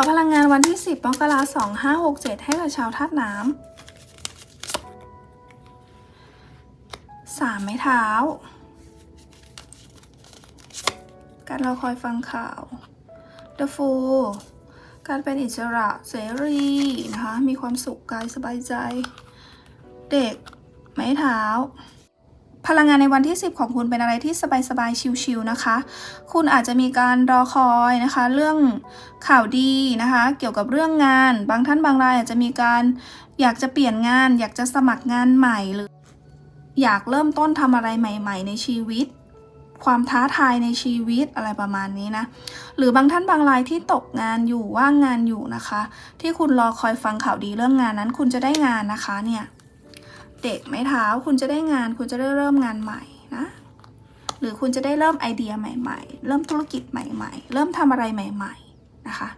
อพลังงานวันที่ 10มกราคม2567 ให้กับชาวธาตุน้ำสามไม้เท้า การเราคอยฟังข่าว The Fool การเป็นอิสระเสรีนะคะ มีความสุขกายสบายใจ เด็ก ไม้เท้า พลังงานในวันที่ 10 ของคุณเป็นอะไรที่สบายๆ ชิลๆ นะคะ คุณอาจจะมีการรอคอยนะคะ เรื่องข่าวดีนะคะ เกี่ยวกับเรื่องงาน บางท่านบางรายอาจจะมีการอยากจะเปลี่ยนงาน อยากจะสมัครงานใหม่หรือ อยากเริ่มต้นทำอะไรใหม่ ๆ ในชีวิต ความท้าทายในชีวิตอะไรประมาณนี้นะ หรือบางท่านบางรายที่ตกงานอยู่ว่างงานอยู่นะคะ ที่คุณรอคอยฟังข่าวดีเรื่องงานนั้น คุณจะได้งานนะคะเนี่ย เด็กไม้เท้าคุณจะได้งาน คุณจะได้เริ่มงานใหม่นะ หรือคุณจะได้เริ่มไอเดียใหม่ ๆ เริ่มธุรกิจใหม่ ๆ เริ่มทำอะไรใหม่ ๆ นะคะ